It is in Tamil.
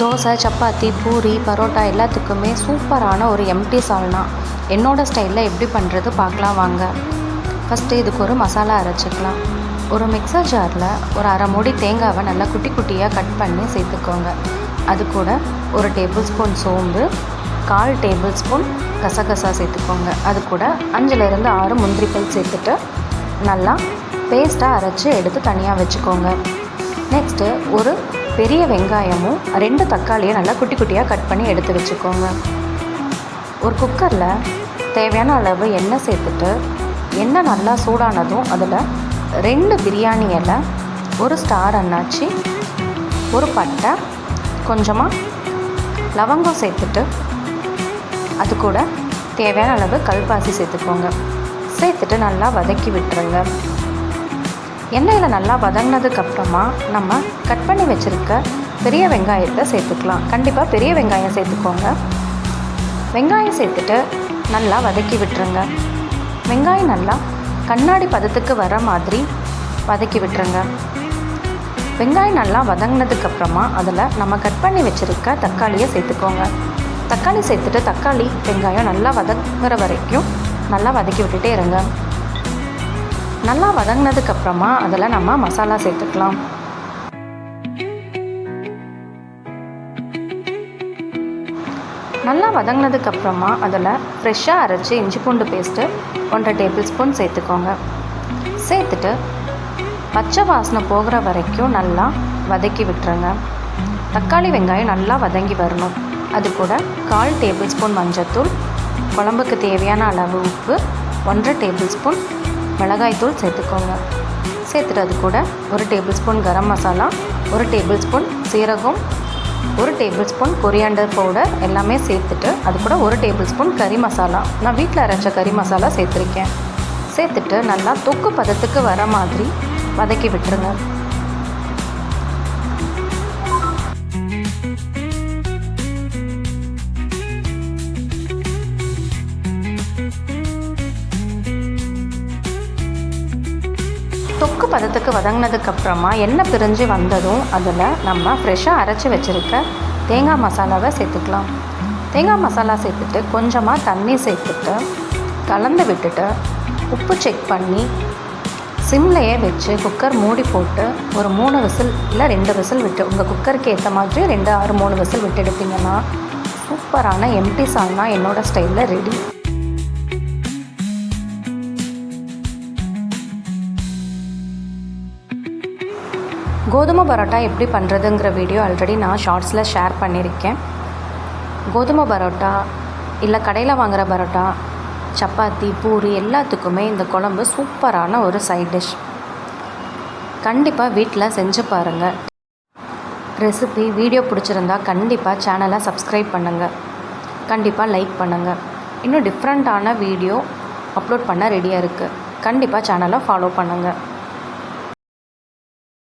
தோசை சப்பாத்தி பூரி பரோட்டா எல்லாத்துக்குமே சூப்பரான ஒரு எம்டி சால்னா என்னோடய ஸ்டைலில் எப்படி பண்ணுறது பார்க்கலாம் வாங்க. ஃபஸ்ட்டு இதுக்கு ஒரு மசாலா அரைச்சிக்கலாம். ஒரு மிக்சர் ஜாரில் ஒரு அரை மூடி தேங்காவை நல்லா குட்டி குட்டியாக கட் பண்ணி சேர்த்துக்கோங்க. அது கூட ஒரு டேபிள் ஸ்பூன் சோம்பு கால் டேபிள் ஸ்பூன் கசகசா சேர்த்துக்கோங்க. அது கூட அஞ்சுலேருந்து ஆறு முந்திரி பல் சேர்த்துட்டு நல்லா பேஸ்ட்டாக அரைச்சி எடுத்து தனியாக வச்சுக்கோங்க. நெக்ஸ்ட்டு ஒரு பெரிய வெங்காயமும் ரெண்டு தக்காளியை நல்லா குட்டி குட்டியாக கட் பண்ணி எடுத்து வச்சுக்கோங்க. ஒரு குக்கரில் தேவையான அளவு எண்ணெய் சேர்த்துட்டு எண்ணெய் நல்லா சூடானதும் அதில் ரெண்டு பிரியாணி இலை ஒரு ஸ்டார் அண்ணாச்சி ஒரு பட்டை கொஞ்சமாக லவங்கம் சேர்த்துட்டு அது கூட தேவையான அளவு கல்பாசி சேர்த்துக்கோங்க. சேர்த்துட்டு நல்லா வதக்கி விட்டுருங்க. எண்ணெயில் நல்லா வதங்கினதுக்கப்புறமா நம்ம கட் பண்ணி வச்சுருக்க பெரிய வெங்காயத்தை சேர்த்துக்கலாம். கண்டிப்பாக பெரிய வெங்காயம் சேர்த்துக்கோங்க. வெங்காயம் சேர்த்துட்டு நல்லா வதக்கி விட்டுருங்க. வெங்காயம் நல்லா கண்ணாடி பதத்துக்கு வர மாதிரி வதக்கி விட்டுருங்க. வெங்காயம் நல்லா வதங்கினதுக்கப்புறமா அதில் நம்ம கட் பண்ணி வச்சுருக்க தக்காளியை சேர்த்துக்கோங்க. தக்காளி சேர்த்துட்டு தக்காளி வெங்காயம் நல்லா வதங்குற வரைக்கும் நல்லா வதக்கி விட்டுட்டே இருங்க. நல்லா வதங்கினதுக்கப்புறமா அதில் நம்ம மசாலா சேர்த்துக்கலாம். நல்லா வதங்கினதுக்கப்புறமா அதில் ஃப்ரெஷ்ஷாக அரைச்சி இஞ்சி பூண்டு பேஸ்ட்டு ஒன்றரை டேபிள் ஸ்பூன் சேர்த்துக்கோங்க. சேர்த்துட்டு பச்சை வாசனை போகிற வரைக்கும் நல்லா வதக்கி விட்டுருங்க. தக்காளி வெங்காயம் நல்லா வதங்கி வரணும். அது கூட கால் டேபிள் ஸ்பூன் மஞ்சத்தூள் குழம்புக்கு தேவையான அளவு உப்பு ஒன்றரை டேபிள் ஸ்பூன் மிளகாய்த்தூள் சேர்த்துக்கோங்க. சேர்த்துட்டு அது கூட ஒரு டேபிள் ஸ்பூன் கரம் மசாலா ஒரு டேபிள் ஸ்பூன் சீரகம் ஒரு டேபிள் ஸ்பூன் கொரியாண்டர் பவுடர் எல்லாமே சேர்த்துட்டு அது கூட ஒரு டேபிள் ஸ்பூன் கறி மசாலா. நான் வீட்டில் அரைச்ச கறி மசாலா சேர்த்துருக்கேன். சேர்த்துட்டு நல்லா தொக்கு பதத்துக்கு வர மாதிரி வதக்கி விட்டுருங்க. தொக்கு பதத்துக்கு வதங்கினதுக்கப்புறமா எண்ணெய் பிரிஞ்சு வந்ததும் அதில் நம்ம ஃப்ரெஷ்ஷாக அரைச்சி வச்சுருக்க தேங்காய் மசாலாவை சேர்த்துக்கலாம். தேங்காய் மசாலா சேர்த்துட்டு கொஞ்சமாக தண்ணி சேர்த்துட்டு கலந்து விட்டுட்டு உப்பு செக் பண்ணி சிம்லையே வச்சு குக்கர் மூடி போட்டு ஒரு மூணு விசில் இல்லை ரெண்டு விசில் விட்டு உங்கள் குக்கருக்கு ஏற்ற மாதிரி ரெண்டு ஆறு மூணு விசில் விட்டு எடுத்திங்கன்னா சூப்பரான எம்டி சால்னா என்னோடய ஸ்டைலில் ரெடி கோதுமை பரோட்டா எப்படி பண்ணுறதுங்கிற வீடியோ ஆல்ரெடி நான் ஷார்ட்ஸில் ஷேர் பண்ணியிருக்கேன். கோதுமை பரோட்டா இல்லை கடையில் வாங்குகிற பரோட்டா சப்பாத்தி பூரி எல்லாத்துக்குமே இந்த குழம்பு சூப்பரான ஒரு சைட் டிஷ் கண்டிப்பாக வீட்டில் செஞ்சு பாருங்கள் ரெசிபி வீடியோ பிடிச்சிருந்தா கண்டிப்பாக சேனலை சப்ஸ்கிரைப் பண்ணுங்கள் கண்டிப்பாக லைக் பண்ணுங்கள் இன்னும் டிஃப்ரெண்ட்டான வீடியோ அப்லோட் பண்ண ரெடியாக இருக்குது கண்டிப்பாக சேனலை ஃபாலோ பண்ணுங்கள்